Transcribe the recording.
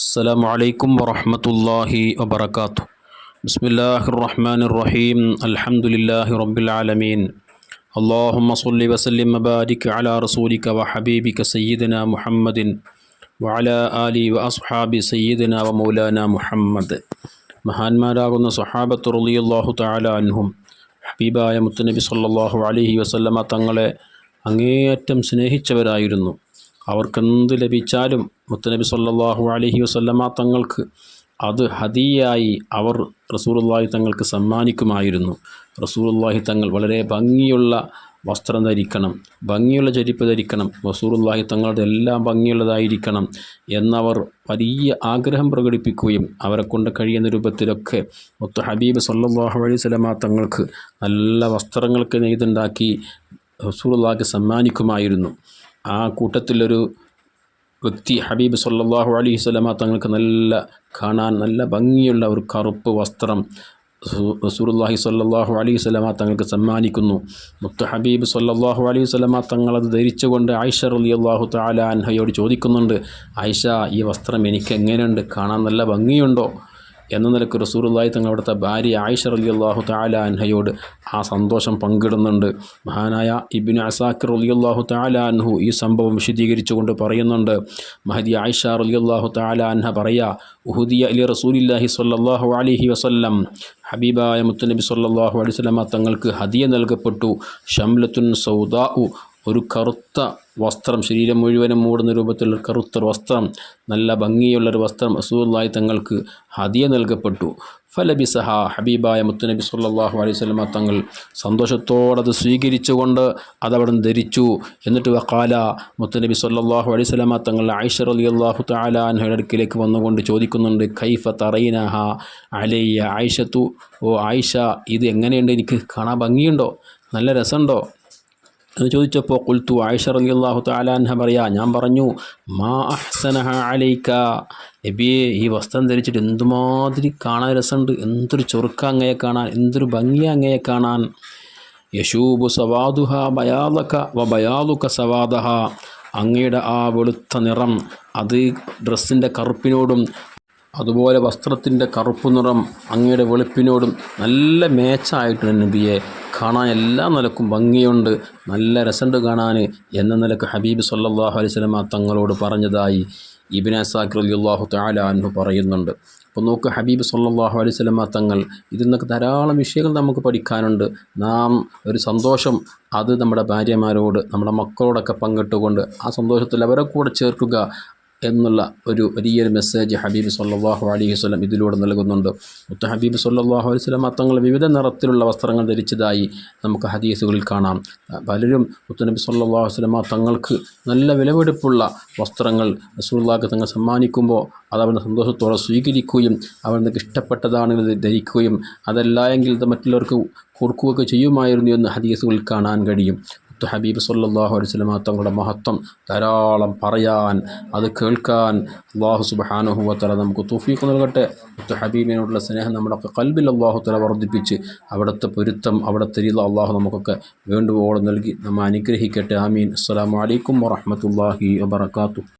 السلام عليكم ورحمة الله وبركاته بسم الله الرحمن الرحيم الحمد لله رب العالمين اللهم صل وسلم وبارك على رسولك وحبيبك سيدنا محمد وعلى آله وأصحاب سيدنا ومولانا محمد മഹാന്മാരാകുന്ന സഹാബത്ത് റളിയല്ലാഹു തആല അൻഹും ഹബീബായ മുത്തുനബി സല്ലല്ലാഹു അലൈഹി വസല്ലമ തങ്ങളെ അങ്ങേയറ്റം സ്നേഹിച്ചവരായിരുന്നു അവർക്കെന്ത് ലഭിച്ചാലും മുത്തനബി സല്ലാഹു അലഹി വസല്ലമ തങ്ങൾക്ക് അത് ഹദിയായി അവർ റസൂലുള്ളാഹി തങ്ങൾക്ക് സമ്മാനിക്കുമായിരുന്നു. റസൂലുള്ളാഹി തങ്ങൾ വളരെ ഭംഗിയുള്ള വസ്ത്രം ധരിക്കണം ഭംഗിയുള്ള ചെരുപ്പ് ധരിക്കണം റസൂലുള്ളാഹി തങ്ങളുടെ എല്ലാം ഭംഗിയുള്ളതായിരിക്കണം എന്നവർ വലിയ ആഗ്രഹം പ്രകടിപ്പിക്കുകയും അവരെ കൊണ്ട് കഴിയുന്ന രൂപത്തിലൊക്കെ മുത്ത ഹബീബ് സല്ലാഹു അലൈഹി വസല്ലമ തങ്ങൾക്ക് നല്ല വസ്ത്രങ്ങൾക്ക് നെയ്തുണ്ടാക്കി റസൂലുള്ളാഹിക്ക് സമ്മാനിക്കുമായിരുന്നു. ആ കൂട്ടത്തിലൊരു വ്യക്തി ഹബീബ് സല്ലാഹു അലൈഹി വസല്ലമ തങ്ങൾക്ക് നല്ല കാണാൻ നല്ല ഭംഗിയുള്ള ഒരു കറുപ്പ് വസ്ത്രം റസൂലുള്ളാഹി സ്വല്ലല്ലാഹു അലൈഹി വസല്ലമ തങ്ങൾക്ക് സമ്മാനിക്കുന്നു. മുത്ത ഹബീബ് സ്വല്ലല്ലാഹു അലൈഹി വസല്ലമ തങ്ങൾ അത് ധരിച്ചുകൊണ്ട് ആയിഷ റളിയല്ലാഹു തആല അൻഹയോട് ചോദിക്കുന്നുണ്ട് ആയിഷ ഈ വസ്ത്രം എനിക്ക് എങ്ങനെയുണ്ട് കാണാൻ നല്ല ഭംഗിയുണ്ടോ? എന്ന നിലയ്ക്ക് റസൂറുല്ലായി തങ്ങൾ അവിടുത്തെ ഭാര്യ ആയിഷ അള്ളാഹു താല അൻഹയോട് ആ സന്തോഷം പങ്കിടുന്നുണ്ട്. മഹാനായ ഇബിൻ അസാഖിർ അലി അള്ളാഹു താല അൻഹു ഈ സംഭവം വിശദീകരിച്ചുകൊണ്ട് പറയുന്നുണ്ട്. മഹദി ആയിഷ അലി അള്ളാഹു താല അൻഹ പറയാ ഉഹുദിയ അലി റസൂലില്ലാഹി സ്വല്ലല്ലാഹു അലിഹി വസല്ലം. ഹബീബായ മുത്തനബി സല്ലാഹു അലൈഹി വസല്ലമ തങ്ങൾക്ക് ഹദിയ നൽകപ്പെട്ടു. ഷംലത്തുൻ സൗദാഉ ഒരു കറുത്ത വസ്ത്രം ശരീരം മുഴുവനും മൂടുന്ന രൂപത്തിലുള്ള കറുത്ത വസ്ത്രം നല്ല ഭംഗിയുള്ളൊരു വസ്ത്രം റസൂലുള്ളാഹി തങ്ങൾക്ക് ഹദിയ നൽകപ്പെട്ടു. ഫലബിസഹ ഹബീബായ മുത്തുനബി സല്ലാഹു അലൈഹി സ്വലമ തങ്ങൾ സന്തോഷത്തോടെ അത് സ്വീകരിച്ചുകൊണ്ട് അതവിടെ ധരിച്ചു. എന്നിട്ട് വക്കാല മുത്തുനബി സല്ലാഹു അലൈഹി സ്വലമ തങ്ങൾ ആയിഷ അലി അള്ളാഹു അടുക്കിലേക്ക് വന്നുകൊണ്ട് ചോദിക്കുന്നുണ്ട് ഖൈഫ തറൈനഹ അലയ്യ ആയിഷത്തു? ഓ ആയിഷ ഇത് എങ്ങനെയുണ്ട്? എനിക്ക് കാണാൻ ഭംഗിയുണ്ടോ? നല്ല രസമുണ്ടോ? എന്ന് ചോദിച്ചപ്പോൾ കുൽത്തു ആയിഷ റലി അള്ളാഹു താലാൻഹ പറയാ ഞാൻ പറഞ്ഞു മാ അഹ്സനഹ അലൈക്ക നബിയെ ഈ വസ്ത്രം ധരിച്ചിട്ട് എന്തുമാതിരി കാണാൻ രസമുണ്ട്. എന്തൊരു ചൊറുക്ക അങ്ങയെ കാണാൻ എന്തൊരു ഭംഗിയ അങ്ങയെ കാണാൻ. യശൂബു സവാദുഹ ബയാലക വ ബയാലുക സവാദഹ. അങ്ങയുടെ ആ വെളുത്ത നിറം അത് ഡ്രസ്സിന്റെ കറുപ്പിനോടും അതുപോലെ വസ്ത്രത്തിന്റെ കറുപ്പ് നിറം അങ്ങയുടെ വെളുപ്പിനോടും നല്ല മേച്ചായിട്ടുണ്ട് നബിയെ. കാണാൻ എല്ലാ നിലക്കും ഭംഗിയുണ്ട്. നല്ല രസമുണ്ട് കാണാൻ എന്ന നിലയ്ക്ക് ഹബീബ് സല്ലാഹു അലൈഹി സ്വലമ തങ്ങളോട് പറഞ്ഞതായി ഇബിൻ അസാഖിർ റളിയല്ലാഹു തആല അൻഹു പറയുന്നുണ്ട്. അപ്പോൾ നോക്ക് ഹബീബ് സല്ലാഹു അലൈഹി സ്വലമ തങ്ങൾ ഇതിൽ നിന്നൊക്കെ ധാരാളം വിഷയങ്ങൾ നമുക്ക് പഠിക്കാനുണ്ട്. നാം ഒരു സന്തോഷം അത് നമ്മുടെ ഭാര്യമാരോട് നമ്മുടെ മക്കളോടൊക്കെ പങ്കിട്ടുകൊണ്ട് ആ സന്തോഷത്തിൽ അവരെ കൂടെ ചേർക്കുക എന്നുള്ള ഒരു വലിയൊരു മെസ്സേജ് ഹബീബ് സല്ലാഹു അലൈഹി സ്വലം ഇതിലൂടെ നൽകുന്നുണ്ട്. മുത്ത ഹബീബ് സല്ലാഹു അലൈഹി സ്വലം തങ്ങൾ വിവിധ നിറത്തിലുള്ള വസ്ത്രങ്ങൾ ധരിച്ചതായി നമുക്ക് ഹദീസുകളിൽ കാണാം. പലരും മുത്തനബി സല്ലാഹു വസല്ലം തങ്ങൾക്ക് നല്ല വിലപിടിപ്പുള്ള വസ്ത്രങ്ങൾ റസൂലുള്ളാഹിക്ക് തങ്ങൾ സമ്മാനിക്കുമ്പോൾ അത് അവരുടെ സന്തോഷത്തോടെ സ്വീകരിക്കുകയും അവർക്ക് ഇഷ്ടപ്പെട്ടതാണെങ്കിൽ ധരിക്കുകയും അതല്ല എങ്കിൽ മറ്റുള്ളവർക്ക് കൊടുക്കുകയൊക്കെ ചെയ്യുമായിരുന്നു എന്ന് ഹദീസുകളിൽ കാണാൻ കഴിയും. മുത്ത് ഹബീബ് സല്ലാഹു അലൈഹി വസല്ലം തങ്ങളുടെ മഹത്വം ധാരാളം പറയാൻ അത് കേൾക്കാൻ അള്ളാഹു സുബാനുഹു വതആല നമുക്ക് തൂഫീക്ക് നൽകട്ടെ. മുത്ത് ഹബീബിനോടുള്ള സ്നേഹം നമ്മുടെ കൽബിൽ അള്ളാഹു തല വർദ്ധിപ്പിച്ച് അവിടുത്തെ പൊരുത്തം അവിടുത്തെ രീതി അള്ളാഹു നമുക്കൊക്കെ വേണ്ടുവോളം നൽകി നമ്മെ അനുഗ്രഹിക്കട്ടെ. ആമീൻ. അസ്സാം വലൈക്കും വറഹ്മത്തുള്ളാഹി വബറകാതുഹു.